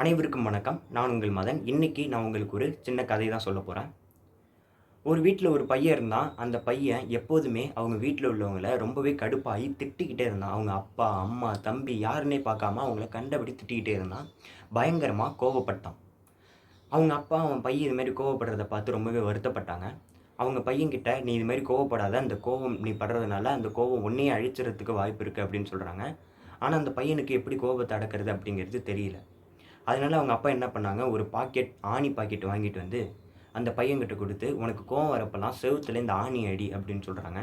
அனைவருக்கும் வணக்கம். நான் உங்கள் மதன். இன்றைக்கி நான் உங்களுக்கு ஒரு சின்ன கதை தான் சொல்ல போகிறேன் ஒரு வீட்டில் ஒரு பையன் இருந்தான். அந்த பையன் எப்போதுமே அவங்க வீட்டில் உள்ளவங்கள ரொம்பவே கடுப்பாகி திட்டிக்கிட்டே இருந்தான். அவங்க அப்பா அம்மா தம்பி யாருன்னே பார்க்காம அவங்கள கண்டபடி திட்டிக்கிட்டே இருந்தான். பயங்கரமாக கோவப்பட்டான். அவங்க அப்பா அவன் பையன் இது மாதிரி கோவப்படுறத பார்த்து ரொம்பவே வருத்தப்பட்டாங்க. அவங்க பையன்கிட்ட நீ இது மாதிரி கோவப்படாத. அந்த கோவம் நீ படுறதுனால அந்த கோவம் ஒன்றையே அழிச்சிறதுக்கு வாய்ப்பு இருக்குது அப்படின்னு சொல்கிறாங்க ஆனால் அந்த பையனுக்கு எப்படி கோபத்தை அடக்கிறது அப்படிங்கிறது தெரியல. அதனால அவங்க அப்பா என்ன பண்ணாங்க? ஒரு பாக்கெட் ஆணி பாக்கெட் வாங்கிட்டு வந்து அந்த பையன்கிட்ட கொடுத்து உனக்கு கோவம் வரப்பெல்லாம் செவுத்துல இந்த ஆணி அடி அப்படின்னு சொல்கிறாங்க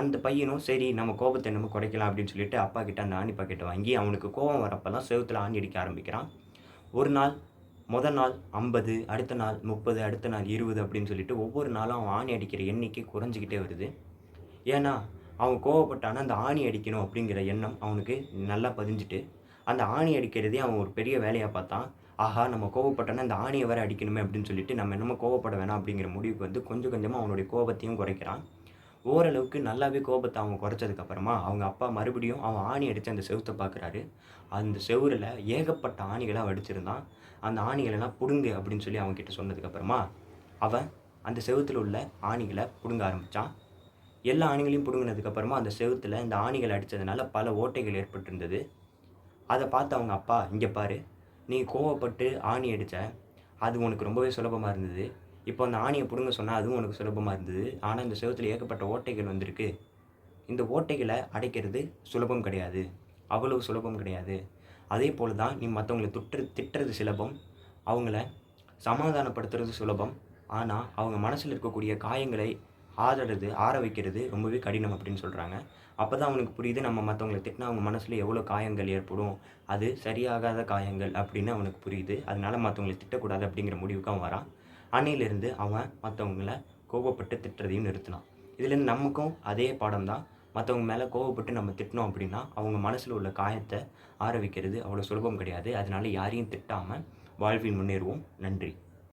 அந்த பையனும் சரி நம்ம கோபத்தை நம்ம குறைக்கலாம் அப்படின்னு சொல்லிட்டு அப்பா கிட்ட அந்த ஆணி பாக்கெட்டை வாங்கி அவனுக்கு கோவம் வரப்பெல்லாம் செவுத்துல ஆணி அடிக்க ஆரம்பிக்கிறான். ஒரு நாள் முத நாள் ஐம்பது அடுத்த நாள் முப்பது அடுத்த நாள் இருபது அப்படின்னு சொல்லிட்டு ஒவ்வொரு நாளும் அவன் ஆணி அடிக்கிற எண்ணிக்கை குறைஞ்சிக்கிட்டே வருது. ஏன்னா அவன் கோவப்பட்டானா அந்த ஆணி அடிக்கணும் அப்படிங்கிற எண்ணம் அவனுக்கு நல்லா பதிஞ்சுட்டு அந்த ஆணி அடிக்கிறதே அவன் ஒரு பெரிய வேலையாக பார்த்தான். ஆஹா நம்ம கோவப்பட்டோன்னா அந்த ஆணியை வேறு அடிக்கணுமே அப்படின்னு சொல்லிட்டு நம்ம என்னமோ கோவப்பட வேணாம் அப்படிங்கிற முடிவுக்கு வந்து கொஞ்சம் கொஞ்சமாக அவனுடைய கோபத்தையும் குறைக்கிறான். ஓரளவுக்கு நல்லாவே கோபத்தை அவன் குறைச்சதுக்கப்புறமா அவங்க அப்பா மறுபடியும் அவன் ஆணி அடித்து அந்த செவுத்தை பார்க்குறாரு. அந்த செவரில் ஏகப்பட்ட ஆணிகளாக வடிச்சிருந்தான் அந்த ஆணிகளெல்லாம் பிடுங்கு அப்படின்னு சொல்லி அவன்கிட்ட சொன்னதுக்கப்புறமா அவன் அந்த செவுத்தில் உள்ள ஆணிகளை பிடுங்க ஆரம்பித்தான் எல்லா ஆணிகளையும் பிடுங்கினதுக்கப்புறமா அந்த செவுத்தில் இந்த ஆணிகள் அடித்ததுனால பல ஓட்டைகள் ஏற்பட்டிருந்தது. அதை பார்த்து அவங்க அப்பா இங்கே பாரு நீ கோவப்பட்டு ஆணி அடித்த அது உனக்கு ரொம்பவே சுலபமாக இருந்தது. இப்போ அந்த ஆணியை பிடுங்க சொன்னால் அதுவும் உனக்கு சுலபமாக இருந்தது. ஆனால் இந்த செவத்தில் ஏகப்பட்ட ஓட்டைகள் வந்திருக்கு. இந்த ஓட்டைகளை அடைக்கிறது சுலபம் கிடையாது. அவ்வளவு சுலபம் கிடையாது. அதே போல் தான் நீ மற்றவங்களை துட்டு திட்டுறது சுலபம். அவங்கள சமாதானப்படுத்துறது சுலபம். ஆனால் அவங்க மனசில் இருக்கக்கூடிய காயங்களை ஆதறது ஆற வைக்கிறது ரொம்பவே கடினம் அப்படின்னு சொல்கிறாங்க அப்போ தான் அவனுக்கு புரியுது நம்ம மற்றவங்களை திட்டினா அவங்க மனசில் எவ்வளோ காயங்கள் ஏற்படும் அது சரியாகாத காயங்கள் அப்படின்னு அவனுக்கு புரியுது. அதனால மற்றவங்களை திட்டக்கூடாது அப்படிங்கிற முடிவுக்கு அவன் வரான். அன்னையிலேருந்து அவன் மற்றவங்கள கோபப்பட்டு திட்டுறதையும் நிறுத்தினான். இதுலேருந்து நமக்கும் அதே பாடம் தான். மற்றவங்க மேலே கோவப்பட்டு நம்ம திட்டினோம் அப்படின்னா அவங்க மனசில் உள்ள காயத்தை ஆற வைக்கிறது அவ்வளோ சுலபம் கிடையாது. அதனால யாரையும் திட்டாமல் வாழ்வில் முன்னேறுவோம். நன்றி.